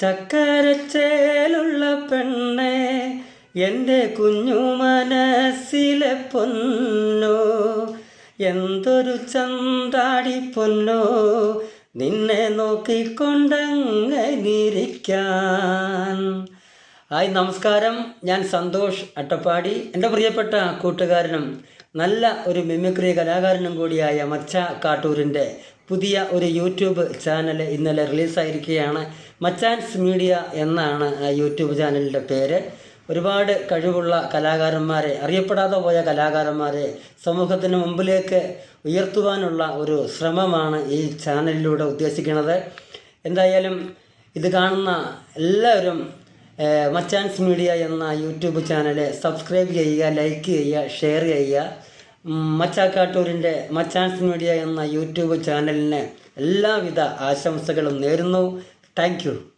ചക്കരച്ചേലുള്ള പെണ്ണെ എന്റെ കുഞ്ഞു മനസ്സിലെ പൊന്നോ എന്തൊരു ചന്താടി പൊന്നോ നിന്നെ നോക്കിക്കൊണ്ടങ്ങനിരിക്കാൻ ഹായ് നമസ്കാരം. ഞാൻ സന്തോഷ് അട്ടപ്പാടി. എന്റെ പ്രിയപ്പെട്ട കൂട്ടുകാരനും നല്ല ഒരു മിമിക്രി കലാകാരനും കൂടിയായ മച്ച കാട്ടൂരിന്റെ പുതിയ ഒരു യൂട്യൂബ് ചാനൽ ഇന്നലെ റിലീസായിരിക്കുകയാണ്. മച്ചാൻസ് മീഡിയ എന്നാണ് യൂട്യൂബ് ചാനലിന്റെ പേര്. ഒരുപാട് കഴിവുള്ള കലാകാരന്മാരെ അറിയപ്പെടാതെ പോയ കലാകാരന്മാരെ സമൂഹത്തിന് മുമ്പിലേക്ക് ഉയർത്തുവാനുള്ള ഒരു ശ്രമമാണ് ഈ ചാനലിലൂടെ ഉദ്ദേശിക്കുന്നത്. എന്തായാലും ഇത് കാണുന്ന എല്ലാവരും മച്ചാൻസ് മീഡിയ എന്ന യൂട്യൂബ് ചാനൽ സബ്സ്ക്രൈബ് ചെയ്യുക ലൈക്ക് ചെയ്യുക ഷെയർ ചെയ്യുക. മച്ചാക്കാട്ടൂരിന്റെ മച്ചാൻസ് മീഡിയ എന്ന യൂട്യൂബ് ചാനലിന് എല്ലാവിധ ആശംസകളും നേരുന്നു. Thank you.